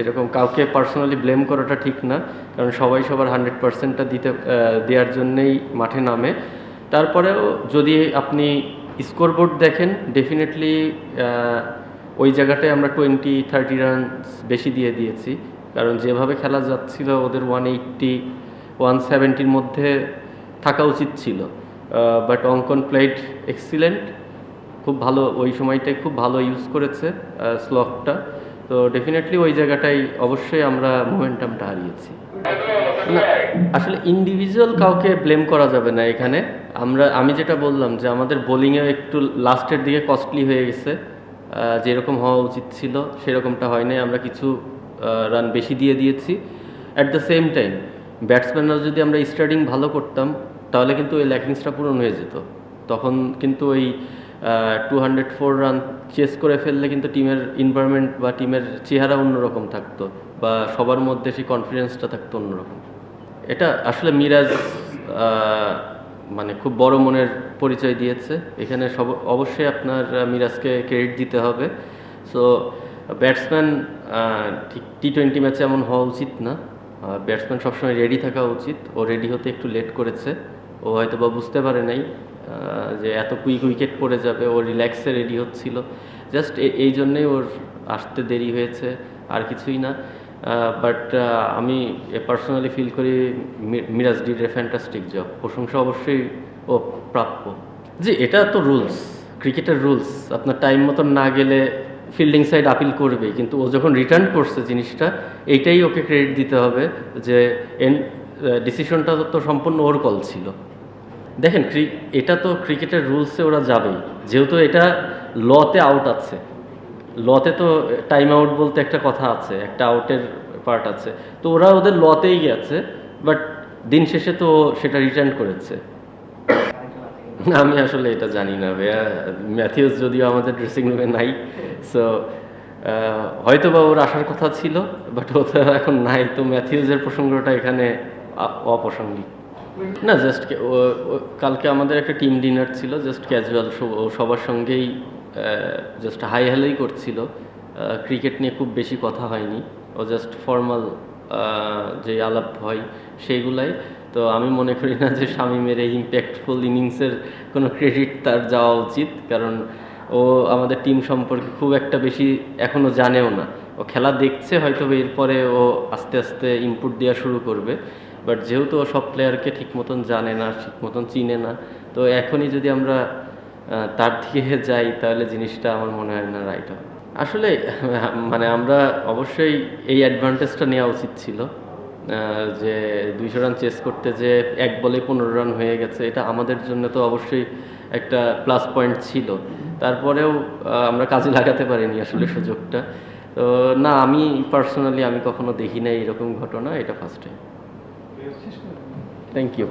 এরকম কাউকে personally blame করাটা ঠিক না, কারণ সবাই সবার হান্ড্রেড পার্সেন্টটা দিতে দেওয়ার জন্যেই মাঠে নামে। তারপরেও যদি আপনি স্কোরবোর্ড দেখেন ডেফিনেটলি ওই জায়গাটায় আমরা টোয়েন্টি থার্টি রান বেশি দিয়ে দিয়েছি। কারণ যেভাবে খেলা যাচ্ছিল, ওদের ওয়ান এইট্টি ওয়ান সেভেন্টির মধ্যে থাকা উচিত ছিল। বাট অঙ্কন প্লেড এক্সিলেন্ট খুব ভালো, ওই সময়টায় খুব ভালো ইউজ করেছে স্লকটা তো ডেফিনেটলি ওই জায়গাটাই অবশ্যই আমরা মোমেন্টামটা হারিয়েছি। না, আসলে ইন্ডিভিজুয়াল কাউকে ব্লেম করা যাবে না এখানে। আমরা, আমি যেটা বললাম যে আমাদের বোলিংয়ে একটু লাস্টের দিকে কস্টলি হয়ে গেছে। যেরকম হওয়া উচিত ছিল, সেরকমটা হয় নাই। আমরা কিছু রান বেশি দিয়ে দিয়েছি। অ্যাট দ্য সেম টাইম ব্যাটসম্যানরা যদি আমরা স্টার্টিং ভালো করতাম, তাহলে কিন্তু ওই ল্যাকিংসটা পূরণ হয়ে যেত। তখন কিন্তু ওই two hundred four run chase করে ফেললে কিন্তু টিমের এনভায়রনমেন্ট বা টিমের চেহারা অন্যরকম থাকতো বা সবার মধ্যে সেই কনফিডেন্সটা থাকতো অন্যরকম। এটা আসলে মিরাজ মানে খুব বড় মনের পরিচয় দিয়েছে। এখানে সব, অবশ্যই আপনার মিরাজকে ক্রেডিট দিতে হবে। সো ব্যাটসম্যান ঠিক টি টোয়েন্টি ম্যাচে এমন হওয়া উচিত না। ব্যাটসম্যান সবসময় রেডি থাকা উচিত। ও রেডি হতে একটু লেট করেছে। ও হয়তো বা বুঝতে পারে নাই। যে এত কুইক উইকেট পড়ে যাবে, ও রিল্যাক্সে রেডি হচ্ছিল। জাস্ট এই জন্যই ওর আসতে দেরি হয়েছে, আর কিছুই না। বাট আমি পার্সোনালি ফিল করি Miraz did a fantastic job প্রশংসা অবশ্যই ও প্রাপ্য। জি, এটা তো রুলস ক্রিকেটের রুলস আপনার টাইম মতন না গেলে ফিল্ডিং সাইড আপিল করবেই, কিন্তু ও যখন রিটার্ন করছে জিনিসটা, এইটাই ওকে ক্রেডিট দিতে হবে যে, এন ডিসিশনটা তো সম্পূর্ণ ওর কল ছিল। দেখেন এটা তো ক্রিকেটের রুলসে ওরা যাবেই। যেহেতু এটা লতে আউট আছে। লতে তো টাইম আউট বলতে একটা কথা আছে, একটা আউটের পার্ট আছে। তো ওরা ওদের লতেই গেছে বাট দিন শেষে তো সেটা রিটার্ন করেছে। আমি আসলে এটা জানি না ভাইয়া। ম্যাথিউস যদিও আমাদের ড্রেসিং রুমে নাই সো হয়তো বা ওর আসার কথা ছিল বাট ও তো এখন নাই। তো ম্যাথিউসের প্রসঙ্গটা এখানে অপ্রাসঙ্গিক। না জাস্ট কালকে আমাদের একটা টিম ডিনার ছিল জাস্ট ক্যাজুয়াল সবার সঙ্গেই জাস্ট হাই হ্যালোই করছিল। ক্রিকেট নিয়ে খুব বেশি কথা হয়নি। ও জাস্ট ফর্মাল যে আলাপ হয় সেইগুলাই। তো আমি মনে করি না যে শামিমের এই ইম্প্যাক্টফুল ইনিংসের কোনো ক্রেডিট তার যাওয়া উচিত। কারণ ও আমাদের টিম সম্পর্কে খুব একটা বেশি এখনও জানেও না। ও খেলা দেখছে হয়তো এরপরে ও আস্তে আস্তে ইনপুট দেওয়া শুরু করবে। বাট যেহেতু ও সব প্লেয়ারকে ঠিক মতন জানে না, ঠিক মতন চিনে না, তো এখনই যদি আমরা তার দিকে যাই, তাহলে জিনিসটা আমার মনে হয় না রাইট হবে। আসলে মানে আমরা অবশ্যই এই অ্যাডভান্টেজটা নেওয়া উচিত ছিল যে দুইশো রান চেস করতে যে এক বলে পনেরো রান হয়ে গেছে, এটা আমাদের জন্য তো অবশ্যই একটা প্লাস পয়েন্ট ছিল। তারপরেও আমরা কাজে লাগাতে পারিনি আসলে সুযোগটা। তো না, আমি পার্সোনালি আমি কখনো দেখি নাই এরকম ঘটনা, এটা ফার্স্ট টাইম থ্যাংক ইউ